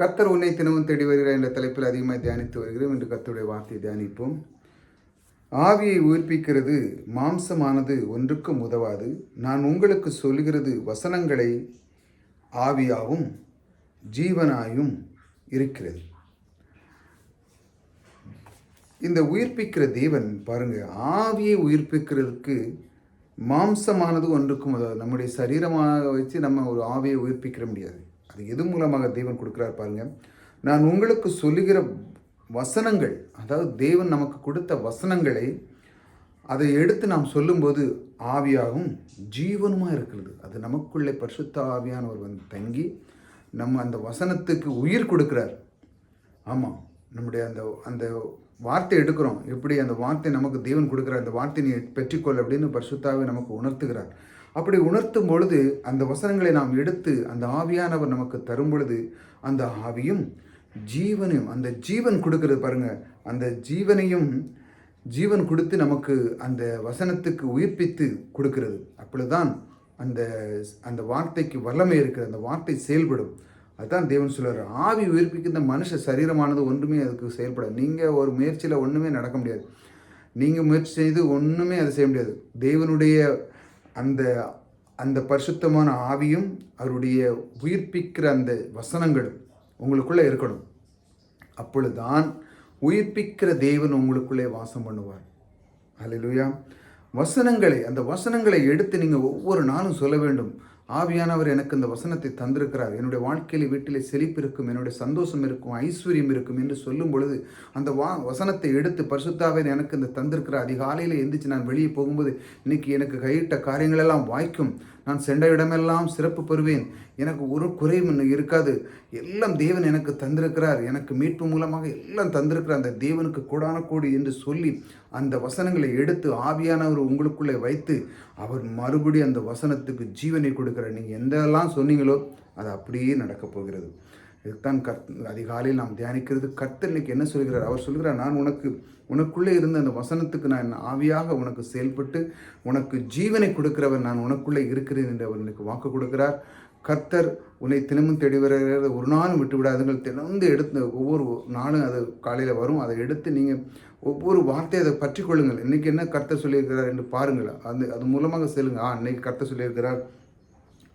கத்தர் உன்னை தினமும் தேடி வருகிறார் என்ற தலைப்பில் அதிகமாக தியானித்து வருகிறோம். என்று கத்தருடைய வார்த்தையை தியானிப்போம். ஆவியை உயிர்ப்பிக்கிறது மாம்சமானது ஒன்றுக்கும் உதவாது. நான் உங்களுக்கு சொல்கிறது வசனங்களை ஆவியாவும் ஜீவனாயும் இருக்கிறது. இந்த உயிர்ப்பிக்கிற தேவன் பாருங்கள் ஆவியை உயிர்ப்பிக்கிறதுக்கு மாம்சமானது ஒன்றுக்கும் உதவாது. நம்முடைய சரீரமாக வச்சு நம்ம ஒரு ஆவியை உயிர்ப்பிக்கிற முடியாது. அது எது மூலமாக தேவன் கொடுக்குறார் பாருங்க. நான் உங்களுக்கு சொல்லுகிற வசனங்கள் அதாவது தேவன் நமக்கு கொடுத்த வசனங்களை அதை எடுத்து நாம் சொல்லும்போது ஆவியாகவும் ஜீவனுமாக இருக்கிறது. அது நமக்குள்ளே பரிசுத்த ஆவியானவர் வந்து தங்கி நம்ம அந்த வசனத்துக்கு உயிர் கொடுக்குறார். ஆமாம் நம்முடைய அந்த அந்த வார்த்தை எடுக்கிறோம். எப்படி அந்த வார்த்தை நமக்கு தேவன் கொடுக்குறார் அந்த வார்த்தை நீ பெற்றுக்கொள் அப்படின்னு பரிசுத்தாவே நமக்கு உணர்த்துகிறார். அப்படி உணர்த்தும் பொழுது அந்த வசனங்களை நாம் எடுத்து அந்த ஆவியானவர் நமக்கு தரும் பொழுது அந்த ஆவியும் ஜீவனையும் அந்த ஜீவன் கொடுக்கறது பாருங்க. அந்த ஜீவனையும் ஜீவன் கொடுத்து நமக்கு அந்த வசனத்துக்கு உயிர்ப்பித்து கொடுக்கிறது. அப்பொழுதுதான் அந்த அந்த வார்த்தைக்கு வல்லமை இருக்கிறது அந்த வார்த்தை செயல்படும். அதுதான் தேவன் சொல்லுவார் ஆவி உயிர்ப்பிக்கின்ற மனுஷ சரீரமானது ஒன்றுமே அதுக்கு செயல்படாது. நீங்கள் ஒரு முயற்சியில் ஒன்றுமே நடக்க முடியாது. நீங்கள் முயற்சி செய்து ஒன்றுமே அதை செய்ய முடியாது. தேவனுடைய அந்த அந்த பரிசுத்தமான ஆவியும் அவருடைய உயிர்ப்பிக்கிற அந்த வசனங்களும் உங்களுக்குள்ளே இருக்கணும். அப்பொழுதுதான் உயிர்ப்பிக்கிற தேவன் உங்களுக்குள்ளே வாசம் பண்ணுவார். அல்லேலூயா வசனங்களை அந்த வசனங்களை எடுத்து நீங்கள் ஒவ்வொரு நாளும் சொல்ல வேண்டும். ஆவியானவர் எனக்கு இந்த வசனத்தை தந்திருக்கிறார். என்னுடைய வாழ்க்கையில் வீட்டிலே செழிப்பு இருக்கும் என்னுடைய சந்தோஷம் இருக்கும் ஐஸ்வர்யம் இருக்கும் என்று சொல்லும் பொழுது அந்த வா வசனத்தை எடுத்து பரிசுத்தாவே எனக்கு இந்த தந்திருக்கிறார். அதிகாலையில் எந்திரிச்சு நான் வெளியே போகும்போது இன்னைக்கு எனக்கு கையிட்ட காரியங்களெல்லாம் வாய்க்கும். நான் சென்ற இடமெல்லாம் சிறப்பு பெறுவேன். எனக்கு ஒரு குறையும் இன்னும் இருக்காது. எல்லாம் தேவன் எனக்கு தந்திருக்கிறார். எனக்கு மீட்பு மூலமாக எல்லாம் தந்திருக்கிறார். அந்த தேவனுக்கு கூடான கூடி என்று சொல்லி அந்த வசனங்களை எடுத்து ஆவியானவர் உங்களுக்குள்ளே வைத்து அவர் மறுபடியும் அந்த வசனத்துக்கு ஜீவனை கொடுக்கிறார். நீங்கள் எந்தெல்லாம் சொன்னீங்களோ அது அப்படியே நடக்கப் போகிறது. இதுதான் கர்த் அதிகாலையில் நாம் தியானிக்கிறது. கர்த்தர் இன்னைக்கு என்ன சொல்கிறார்? அவர் சொல்கிறார் நான் உனக்கு உனக்குள்ளே இருந்த அந்த வசனத்துக்கு நான் ஆவியாக உனக்கு செயல்பட்டு உனக்கு ஜீவனை கொடுக்கிறவர் நான் உனக்குள்ளே இருக்கிறேன் என்று அவர் எனக்கு வாக்கு கொடுக்கிறார். கர்த்தர் உன்னை தினமும் தேடி வருகிறத ஒரு நாளும் விட்டு விடாதுங்கள் தினந்து எடுத்து ஒவ்வொரு நாளும் அது காலையில் வரும். அதை எடுத்து நீங்கள் ஒவ்வொரு வார்த்தையை அதை பற்றி கொள்ளுங்கள் இன்றைக்கி என்ன கர்த்தர் சொல்லியிருக்கிறார் என்று பாருங்கள். அந்த அது மூலமாக செல்லுங்க ஆ இன்றைக்கி கர்த்தர் சொல்லியிருக்கிறார்.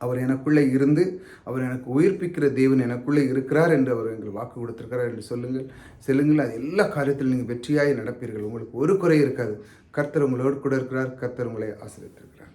அவர் எனக்குள்ளே இருந்து அவர் எனக்கு உயிர்ப்பிக்கிற தேவன் எனக்குள்ளே இருக்கிறார் என்று அவர் எங்களுக்கு வாக்கு கொடுத்துருக்கிறார் என்று சொல்லுங்கள். செல்லுங்கள். அது எல்லா காரியத்திலும் நீங்கள் வெற்றியாய் நடப்பீர்கள். உங்களுக்கு ஒரு குறை இருக்காது. கர்த்தர் உங்களோடு கூட இருக்கிறார். கர்த்தர் உங்களை ஆசிரியத்திருக்கிறார்